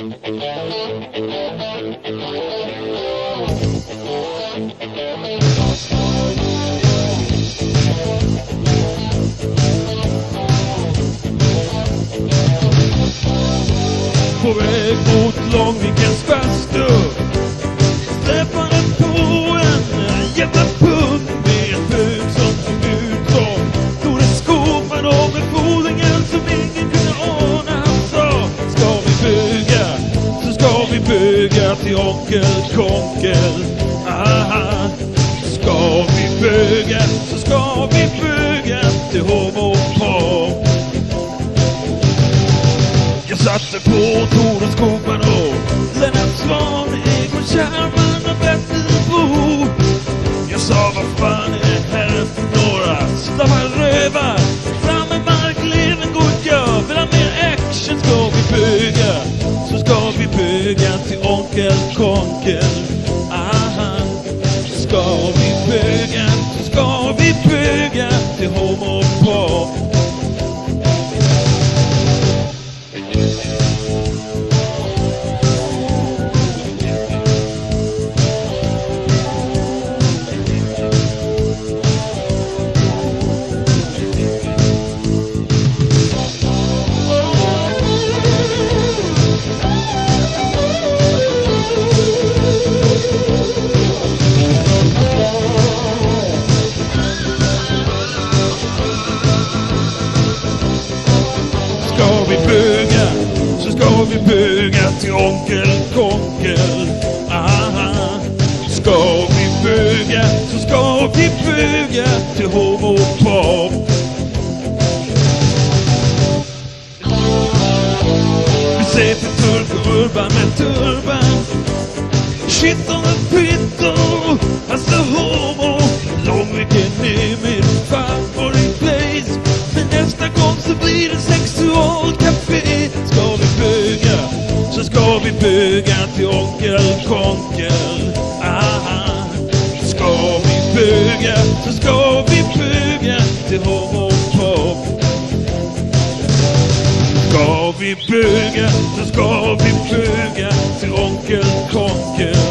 På väg mot Långvikens bastu till Onkel Konkel Aha. Ska vi böga så ska vi böga till homopop jag satte på Torens Skogman och Lennart Swahn, Egon Kärrman och Bertil Bo. Jag sa vad fan Onkel Aha. Ska vi böga, ska vi böga till homo Konkel. Aha. Ska vi böga, så ska vi böga till homopop. Vi ser till turk och urban med turban. Shit on the pitto, ska vi bygga till Onkel Konkel. Aha. Ska vi bygga så ska vi bygga till homopop. Ska vi bygga så ska vi bygga till Onkel Konkel.